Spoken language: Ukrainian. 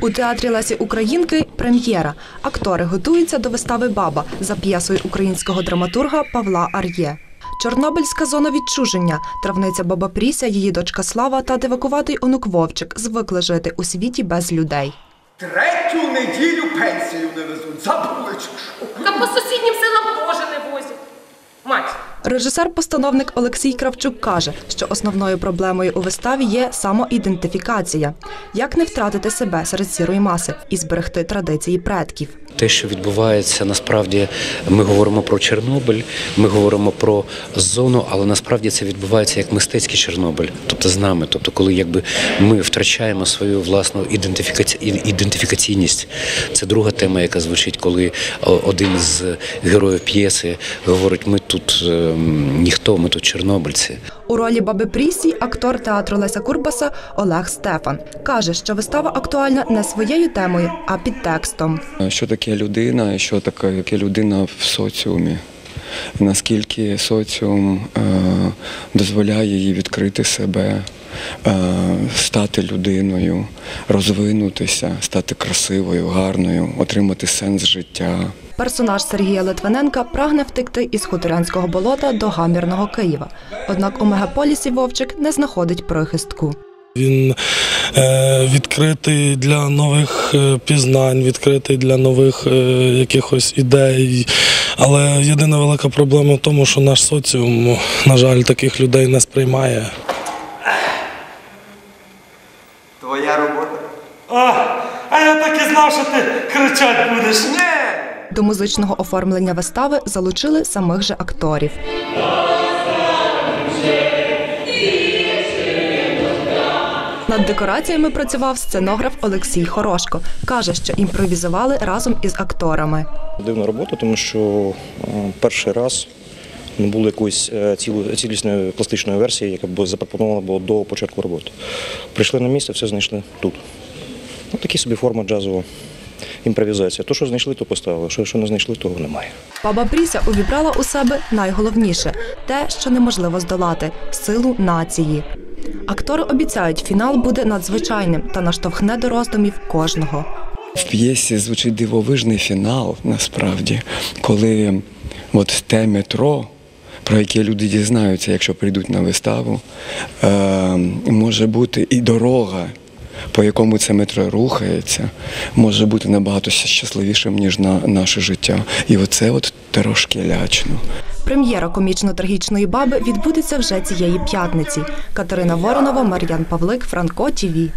У театрі Лесі Українки прем'єра. Актори готуються до вистави Баба за п'єсою українського драматурга Павла Ар'є. Чорнобильська зона відчуження, травниця Баба Пріся, її дочка Слава та дивакуватий онук Вовчик звикли жити у світі без людей. Третю неділю пенсію не везуть. Забули чи що? Та по сусіднім селам теж не возять. Мать, Режисер-постановник Олексій Кравчук каже, що основною проблемою у виставі є самоідентифікація. Як не втратити себе серед сірої маси і зберегти традиції предків. Те, що відбувається, насправді ми говоримо про Чорнобиль, ми говоримо про зону, але насправді це відбувається як мистецький Чорнобиль, тобто з нами. Тобто, коли якби ми втрачаємо свою власну ідентифікаці... ідентифікаційність. Це друга тема, яка звучить, коли один з героїв п'єси говорить: ми тут ем, ніхто, ми тут чорнобильці. У ролі баби Прісі актор театру Леся Курбаса Олег Стефан каже, що вистава актуальна не своєю темою, а підтекстом. Що таке людина що таке людина в соціумі? Наскільки соціум е, дозволяє їй відкрити себе, е, стати людиною, розвинутися, стати красивою, гарною, отримати сенс життя. Персонаж Сергія Литвиненка прагне втекти із хуторянського болота до гамірного Києва. Однак у мегаполісі Вовчик не знаходить прихистку. Він е, відкритий для нових е, пізнань, відкритий для нових е, якихось ідей. Але єдина велика проблема в тому, що наш соціум, на жаль, таких людей не сприймає. Твоя робота? А, а я так і знав, що ти кричати будеш. До музичного оформлення вистави залучили самих же акторів. Над декораціями працював сценограф Олексій Хорошко. Каже, що імпровізували разом із акторами. Дивна робота, тому що е, перший раз не було якоїсь е, цілісної пластичної версії, яка б запропонована була до початку роботи. Прийшли на місце, все знайшли тут. Ну, такі собі форма джазова імпровізація. То, що знайшли, то поставили. Що, що не знайшли, того немає. Баба Пріся увібрала у себе найголовніше те, що неможливо здолати силу нації. Актори обіцяють, фінал буде надзвичайним та наштовхне до роздумів кожного. В п'єсі звучить дивовижний фінал, насправді, коли от те метро, про яке люди дізнаються, якщо прийдуть на виставу, е, може бути і дорога, по якому це метро рухається, може бути набагато щасливішим, ніж на наше життя. І оце от трошки лячно. Прем'єра комічно-трагічної баби відбудеться вже цієї п'ятниці. Катерина Воронова, Мар'ян Павлик, Франко ТІВІ.